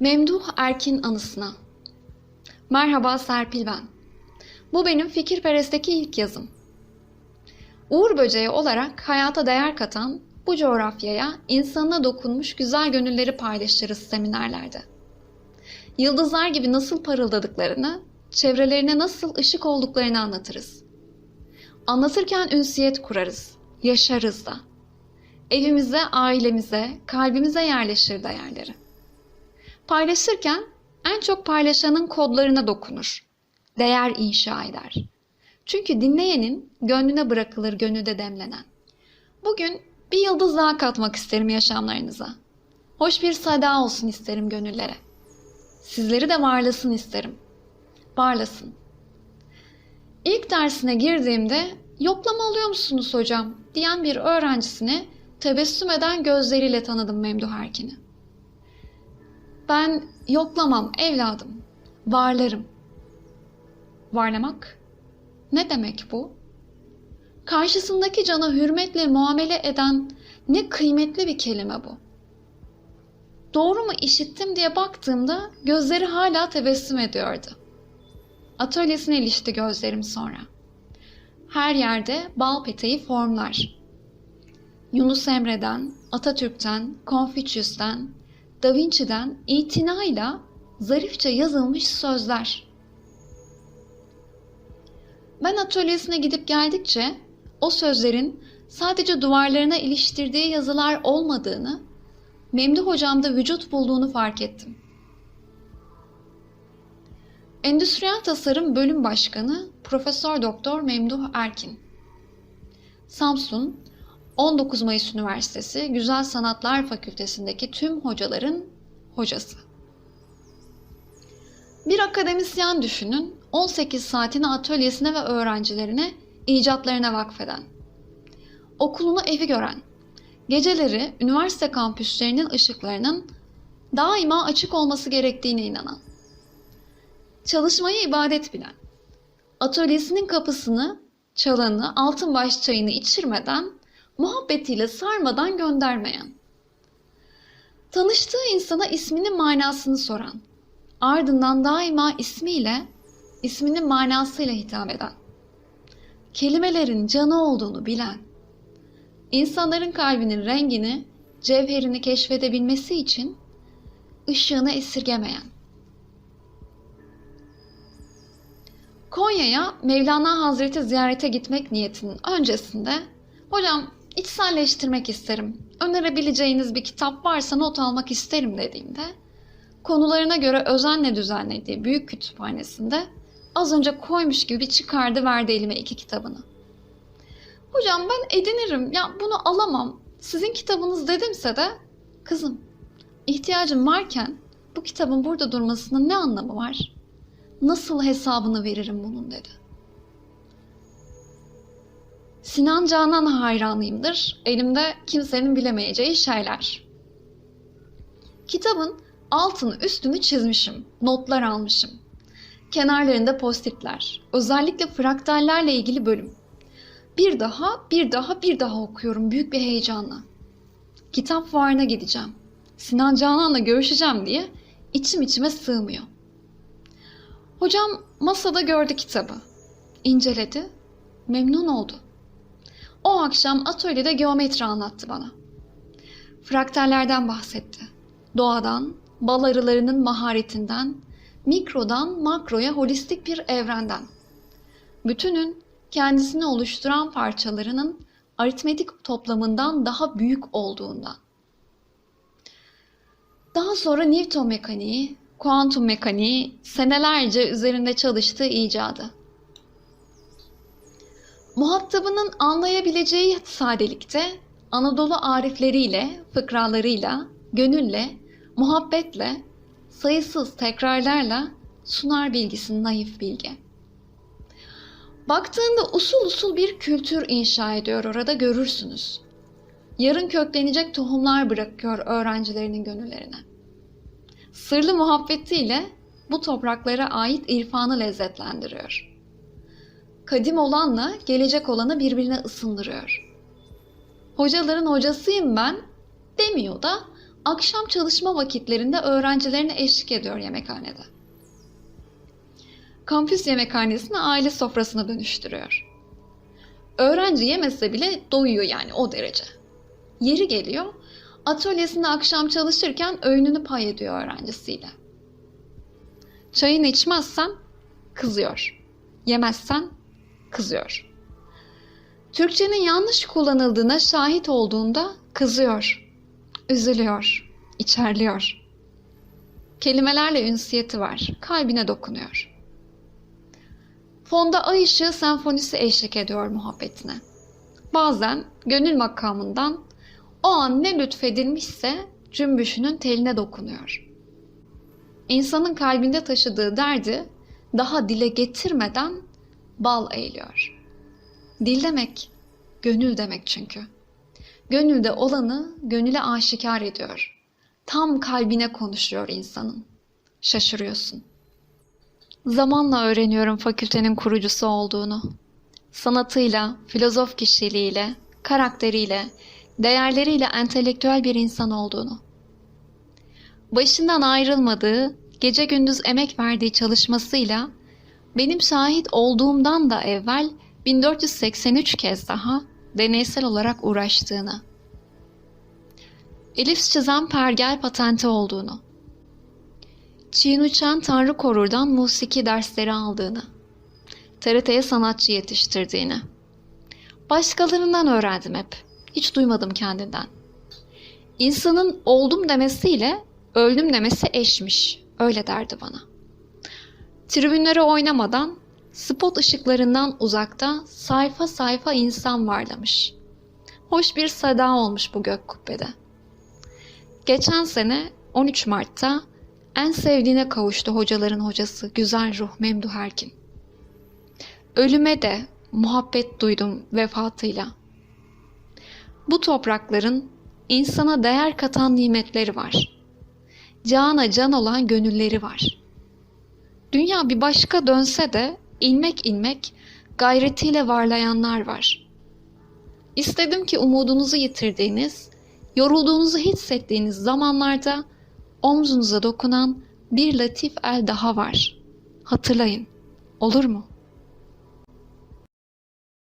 Memduh Erkin anısına. Merhaba Serpil ben. Bu benim Fikirperest'teki ilk yazım. Uğur böceği olarak hayata değer katan bu coğrafyaya insanına dokunmuş güzel gönülleri paylaşırız seminerlerde. Yıldızlar gibi nasıl parıldadıklarını, çevrelerine nasıl ışık olduklarını anlatırız. Anlatırken ünsiyet kurarız, yaşarız da. Evimize, ailemize, kalbimize yerleşir değerleri. Paylaşırken en çok paylaşanın kodlarına dokunur. Değer inşa eder. Çünkü dinleyenin gönlüne bırakılır gönülde demlenen. Bugün bir yıldız daha katmak isterim yaşamlarınıza. Hoş bir sada olsun isterim gönüllere. Sizleri de varlasın isterim. Varlasın. İlk dersine girdiğimde yoklama alıyor musunuz hocam diyen bir öğrencisini tebessüm eden gözleriyle tanıdım Memduh Erkin'i. Ben yoklamam evladım, varlarım. Varlamak? Ne demek bu? Karşısındaki cana hürmetle muamele eden ne kıymetli bir kelime bu. Doğru mu işittim diye baktığımda gözleri hala tebessüm ediyordu. Atölyesine ilişti gözlerim sonra. Her yerde bal peteği formlar. Yunus Emre'den, Atatürk'ten, Konfüçyüs'ten, Da Vinci'den itinayla zarifçe yazılmış sözler. Ben atölyesine gidip geldikçe o sözlerin sadece duvarlarına iliştirdiği yazılar olmadığını, Memduh hocamda vücut bulduğunu fark ettim. Endüstriyel Tasarım Bölüm Başkanı Profesör Doktor Memduh Erkin. Samsun 19 Mayıs Üniversitesi Güzel Sanatlar Fakültesindeki tüm hocaların hocası. Bir akademisyen düşünün 18 saatini atölyesine ve öğrencilerine, icatlarına vakfeden. Okulunu evi gören, geceleri üniversite kampüslerinin ışıklarının daima açık olması gerektiğine inanan. Çalışmayı ibadet bilen, atölyesinin kapısını, çalanı, altın baş çayını içirmeden, muhabbetiyle sarmadan göndermeyen. Tanıştığı insana isminin manasını soran, ardından daima ismiyle, isminin manasıyla hitap eden. Kelimelerin canı olduğunu bilen, insanların kalbinin rengini, cevherini keşfedebilmesi için ışığını esirgemeyen. Konya'ya Mevlana Hazreti ziyarete gitmek niyetinin öncesinde hocam içselleştirmek isterim. Önerebileceğiniz bir kitap varsa not almak isterim dediğimde konularına göre özenle düzenlediği büyük kütüphanesinde az önce koymuş gibi çıkardı verdi elime iki kitabını. Hocam ben edinirim ya bunu alamam sizin kitabınız dedimse de kızım ihtiyacım varken bu kitabın burada durmasının ne anlamı var? Nasıl hesabını veririm bunun dedi. Sinan Canan hayranıyımdır. Elimde kimsenin bilemeyeceği şeyler. Kitabın altını üstünü çizmişim. Notlar almışım. Kenarlarında postitler. Özellikle fraktallerle ilgili bölüm. Bir daha, bir daha, bir daha okuyorum büyük bir heyecanla. Kitap fuarına gideceğim. Sinan Canan'la görüşeceğim diye içim içime sığmıyor. Hocam masada gördü kitabı. İnceledi. Memnun oldu. O akşam atölyede geometri anlattı bana. Fraktallerden bahsetti. Doğadan, bal arılarının maharetinden, mikrodan makroya holistik bir evrenden. Bütünün kendisini oluşturan parçalarının aritmetik toplamından daha büyük olduğundan. Daha sonra Newton mekaniği, kuantum mekaniği senelerce üzerinde çalıştığı icadı. Muhatabının anlayabileceği sadelikte Anadolu arifleriyle, fıkralarıyla, gönülle, muhabbetle, sayısız tekrarlarla sunar bilgisini naif bilgi. Baktığında usul usul bir kültür inşa ediyor orada görürsünüz. Yarın köklenecek tohumlar bırakıyor öğrencilerinin gönüllerine. Sırlı muhabbetiyle bu topraklara ait irfanı lezzetlendiriyor. Kadim olanla gelecek olanı birbirine ısındırıyor. Hocaların hocasıyım ben demiyor da akşam çalışma vakitlerinde öğrencilerine eşlik ediyor yemekhanede. Kampüs yemekhanesini aile sofrasına dönüştürüyor. Öğrenci yemese bile doyuyor yani o derece. Yeri geliyor, atölyesinde akşam çalışırken öğününü pay ediyor öğrencisiyle. Çayını içmezsen kızıyor. Yemezsen kızıyor. Türkçenin yanlış kullanıldığına şahit olduğunda kızıyor, üzülüyor, içerliyor. Kelimelerle ünsiyeti var, kalbine dokunuyor. Fonda ay ışığı senfonisi eşlik ediyor muhabbetine. Bazen gönül makamından o an ne lütfedilmişse cümbüşünün teline dokunuyor. İnsanın kalbinde taşıdığı derdi daha dile getirmeden bal eğiliyor. Dil demek, gönül demek çünkü. Gönülde olanı gönüle aşikar ediyor. Tam kalbine konuşuyor insanın. Şaşırıyorsun. Zamanla öğreniyorum fakültenin kurucusu olduğunu. Sanatıyla, filozof kişiliğiyle, karakteriyle, değerleriyle entelektüel bir insan olduğunu. Başından ayrılmadığı, gece gündüz emek verdiği çalışmasıyla benim şahit olduğumdan da evvel 1483 kez daha deneysel olarak uğraştığını. Elif çizen pergel patenti olduğunu. Çiğin Uçan Tanrı Korur'dan musiki dersleri aldığını. TRT'ye sanatçı yetiştirdiğini. Başkalarından öğrendim hep. Hiç duymadım kendinden. İnsanın oldum demesiyle öldüm demesi eşmiş. Öyle derdi bana. Tribünlere oynamadan spot ışıklarından uzakta sayfa sayfa insan varlamış. Hoş bir sada olmuş bu gök kubbede. Geçen sene 13 Mart'ta en sevdiğine kavuştu hocaların hocası güzel ruh Memduh Erkin. Ölüme de muhabbet duydum vefatıyla. Bu toprakların insana değer katan nimetleri var. Cana can olan gönülleri var. Dünya bir başka dönse de ilmek ilmek gayretiyle varlayanlar var. İstedim ki umudunuzu yitirdiğiniz, yorulduğunuzu hissettiğiniz zamanlarda omzunuza dokunan bir latif el daha var. Hatırlayın, olur mu?''